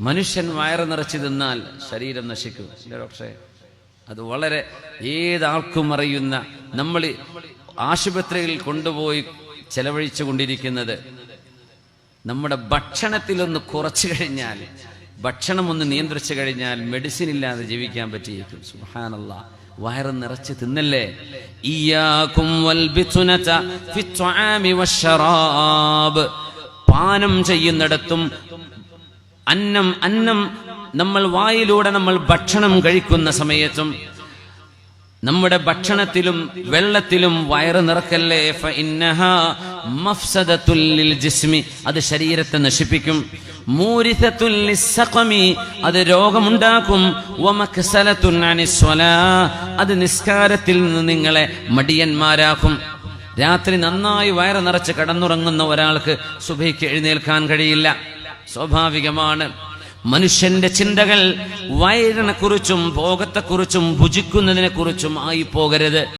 മനുഷ്യൻ വയറ് നിറച്ച് തിന്നാൽ ശരീരം നശിക്കും. ഡോക്ടറെ? അത് വളരെ ഏതാൾക്കും അറിയുന്ന നമ്മൾ ആശുപത്രിയിൽ കൊണ്ടുപോയി ചെലവഴിച്ചു കൊണ്ടിരിക്കുന്നത്. നമ്മുടെ ഭക്ഷണത്തിലൊന്ന് കുറച്ചു കഴിഞ്ഞാൽ ഭക്ഷണം ഒന്ന് നിയന്ത്രിച്ചു കഴിഞ്ഞാൽ മെഡിസിൻ ഇല്ലാതെ ജീവിക്കാൻ പറ്റിയേക്കും. സുഹാനല്ല വയറ് നിറച്ച് തിന്നല്ലേ? പാനം ചെയ്യുന്നിടത്തും അന്നം അന്നം നമ്മൾ വായിലൂടെ നമ്മൾ ഭക്ഷണം കഴിക്കുന്ന സമയത്തും നമ്മുടെ ഭക്ഷണത്തിലും വെള്ളത്തിലും വയറ് നിറക്കല്ലേ? ജിസ്മി. അത് ശരീരത്തെ നശിപ്പിക്കും. അത് രോഗമുണ്ടാക്കും. അത് നിസ്കാരത്തിൽ നിന്ന് നിങ്ങളെ മടിയന്മാരാക്കും. രാത്രി നന്നായി വയറ് നിറച്ച് കടന്നുറങ്ങുന്ന ഒരാൾക്ക് സുബൈക്ക് എഴുന്നേൽക്കാൻ കഴിയില്ല. സ്വാഭാവികമാണ്. മനുഷ്യന്റെ ചിന്തകൾ വയറിനെ കുറിച്ചും ഭോഗത്തെക്കുറിച്ചും ഭുജിക്കുന്നതിനെ കുറിച്ചും ആയി പോകരുത്.